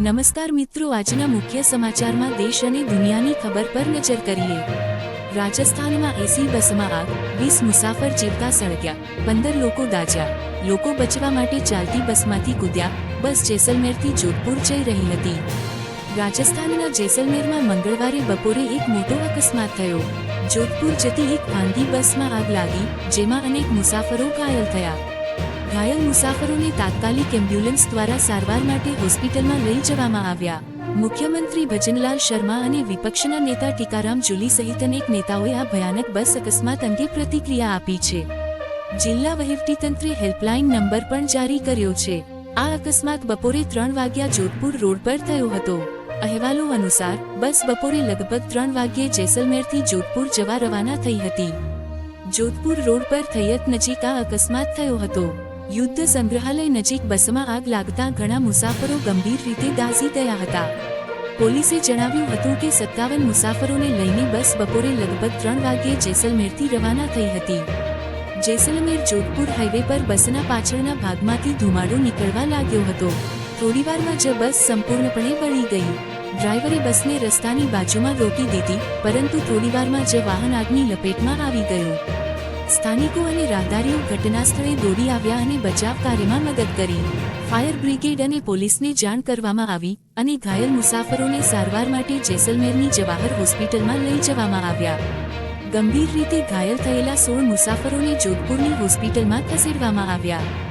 નમસ્કાર મિત્રો, આજના મુખ્ય સમાચારમાં દેશ અને દુનિયાની ખબર પર નજર કરીએ. રાજસ્થાનમાં એસી બસમાં આગ, વીસ મુસાફર જીવતા સળગ્યા, પંદર લોકો દાજ્યા લોકો બચવા માટે ચાલતી બસમાંથી કૂદ્યા, બસ જેસલમેરથી જોધપુર જઈ રહી હતી. રાજસ્થાનના જેસલમેરમાં મંગળવારે બપોરે એક મોટો અકસ્માત થયો. જોધપુર જતી એક ખાનગી બસમાં આગ લાગી, જેમાં અનેક મુસાફરો ઘાયલ થયા. ઘાયલ મુસાફરોને તાત્કાલિક એમ્બ્યુલન્સ દ્વારા સારવાર માટે હોસ્પિટલમાં લઈ જવામાં આવ્યા. મુખ્યમંત્રી ભજનલાલ શર્મા અને વિપક્ષના નેતા ટીકારામ જુલી સહિત અનેક નેતાઓએ આ ભયાનક બસ અકસ્માત અંગે પ્રતિક્રિયા આપી છે. જિલ્લા વહીવટીતંત્રે હેલ્પલાઇન નંબર પણ જારી કર્યો છે. આ અકસ્માત બપોરે ત્રણ વાગ્યા જોધપુર રોડ પર થયો હતો. અહેવાલો અનુસાર, બસ બપોરે લગભગ ત્રણ વાગ્યે જેસલમેરથી જોધપુર જવા રવાના થઈ હતી. જોધપુર રોડ પર થૈયત નજીક આ અકસ્માત થયો હતો. યુદ્ધ સંગ્રહાલય નજીક બસમાં આગ લાગતા ઘણા મુસાફરો ગંભીર રીતે દાઝી ગયા હતા. પોલીસે જણાવ્યું હતું કે સત્તાવન મુસાફરોને લઈને બસ બપોરે લગભગ ત્રણ વાગ્યે જેસલમેરથી રવાના થઈ હતી. જેસલમેર જોધપુર હાઈવે પર બસના પાછળના ભાગમાંથી ધુમાડો નીકળવા લાગ્યો હતો. થોડીવારમાં જ બસ સંપૂર્ણપણે બળી ગઈ. ડ્રાઈવરે બસને રસ્તાની બાજુમાં રોકી દીધી, પરંતુ થોડીવારમાં જ વાહન આગની લપેટમાં આવી ગયું. સ્થાનિકો અને રાહદારીઓ ઘટનાસ્થળે દોડી આવ્યા અને બચાવ કાર્યમાં મદદ કરી. ફાયર બ્રિગેડ અને પોલીસને જાણ કરવામાં આવી અને ઘાયલ મુસાફરોને સારવાર માટે જેસલમેરની જવાહર હોસ્પિટલમાં લઈ જવામાં આવ્યા. ગંભીર રીતે ઘાયલ થયેલા સોળ મુસાફરોને જોધપુરની હોસ્પિટલમાં ખસેડવામાં આવ્યા.